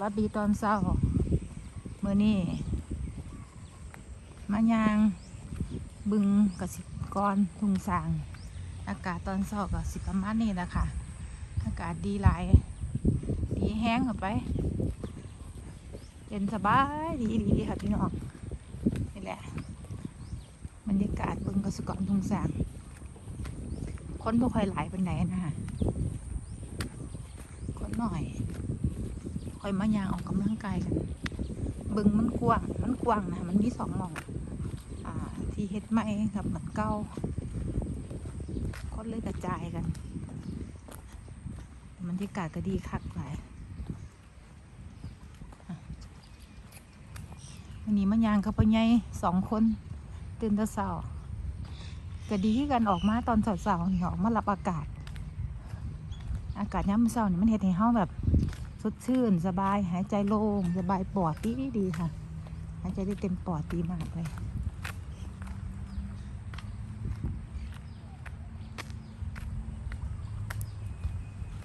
วัสดีตอนเช้าเมื่อนี้มายาง บึงกสิกรทุงสาง อากาศตอนเช้าก็สิประมาณนี้แหละคะอากาศดีหลาย ดีแห้งเข้าไปเย็นสบายดีดีค่ะพี่น้องนี่แหละบรรยากาศบึงกสิกรทุงสางคนบ่ค่อยหลายเป็นไหนนะคะคนหน่อย ค่อยมายางออกกำลังกายกันบึงมันกว้างมันกว้างนะมันมีสองหม่องอ่าที่เฮ็ดไม้กับเหมือนเก้าคนเลยกระจายกันบรรยากาศก็ดีคักหลายวันนี้มายางกับพ่อใหญ่สองคนตื่นต่เช้าก็ดีที่กันออกมาตอนเช้าๆนี่ออกมารับอากาศ อากาศยามมื้อเช้านี่มันเฮ็ดให้เฮาแบบ สดชื่นสบายหายใจโล่งสบายปอดดีดีค่ะ หายใจได้เต็มปอดดีมากเลย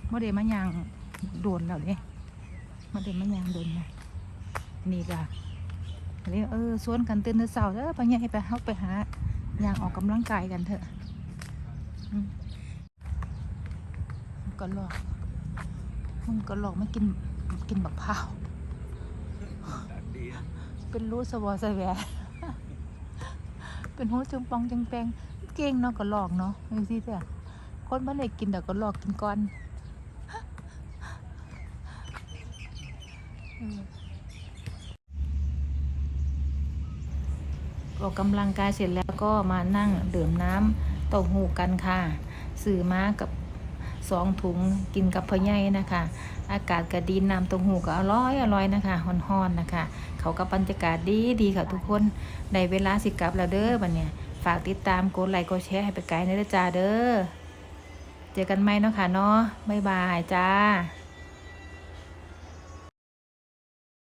เมื่อเดมะยางโดนแล้วเนี่ยเมื่อเดมะยางโดนนะนี่ก็เลยกเออสวนกันตื่นแต่เช้าเด้อไปใหญ่ไปเฮาไปหายางออกกำลังกายกันเถอะก็รอ กมันก็หลอกไม่กินกินบักพร้าวเป็นรู้สวอสแวะเป็นหูจึงปองจึงแปงเก่งเนาะก็หลอกเนาะดูสิเถอะคนบ้านไหนกินแต่ก็หลอกกินก่อนออกกำลังกายเสร็จแล้วก็มานั่งดื่มน้ำเต้าหู้กันค่ะ สื่อมากับ สองถุงกินกับพ่อใหญ่นะคะ อากาศก็ดีน้ำตรงหูก็อร่อยอร่อยนะคะฮ้อนๆนะคะ เขากับบรรยากาศดีดีค่ะทุกคนในเวลาสิกลับแล้วเด้อบันเนี่ยฝากติดตามกดไลค์กดแชร์ให้ไปไกลในเด้อจ้าเด้อเจอกันไหมเนาะค่ะเนาะบ๊ายบายจ้า